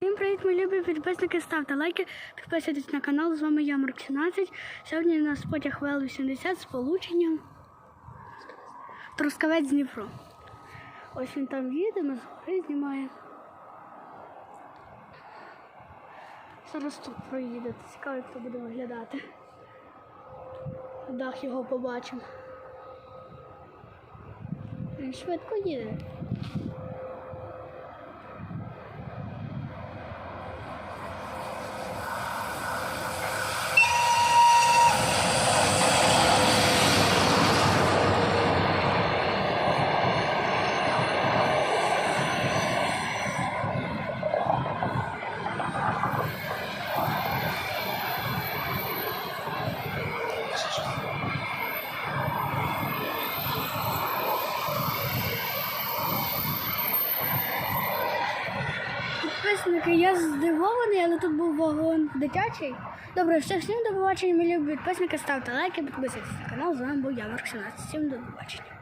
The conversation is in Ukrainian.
Всім привіт, мої любі підписники, ставте лайки, підписуйтесь на канал. З вами я Марк 17. Сьогодні у нас потяг ВЛ-80 з полученням Трускавець Дніпро. Ось він там їде, ми згори знімаємо. Зараз тут проїде. Цікаво, як це буде виглядати. Дах його побачимо. Він швидко їде. Підписники, я здивований, але тут був вагон дитячий. Добре, все, всім до побачення, мої любі підписники, ставте лайки, підписуйтесь на канал. З вами був я, Марк 17. Всім до побачення.